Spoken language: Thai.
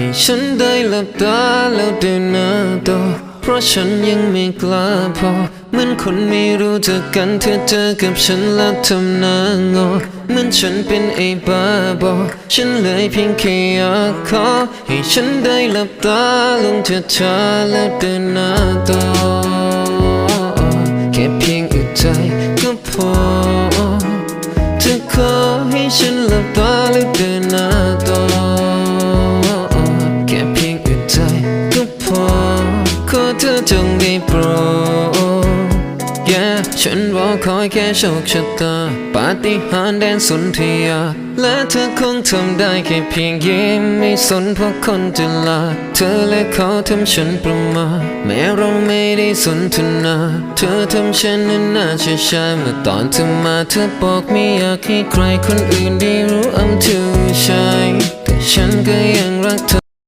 ให้ฉันได้หลับตาแล้วเดินหน้าต่อเพราะฉันยังไม่กล้าพอ เหมือนคนไม่รู้จักกันเธอเจอกับฉันแล้วทำหน้างอ เหมือนฉันเป็นไอ้บ้าบอ ฉันเลยเพียงแค่อยากขอให้ฉันได้หลับตาลงช้าแล้วเดินหน้าต่อแค่เพียงอึดใจก็พอเธอขอให้ฉันหลับตาแล้วเดิน จงได้โปรด yeah ฉันรอคอยแค่โชคชะตาปาฏิหาริย์แดนสุนทรียา และเธอคงทำได้แค่เพียงยิ้มไม่สนเพราะคนจะลา เธอและเขาทำฉันประมาทแม้เราไม่ได้สนทนา เธอทำฉันนั้นน่าจะใช่เมื่อตอนเธอมาเธอบอกไม่อยากให้ใครคนอื่นได้รู้ I'm too shy แต่ฉันก็ยัง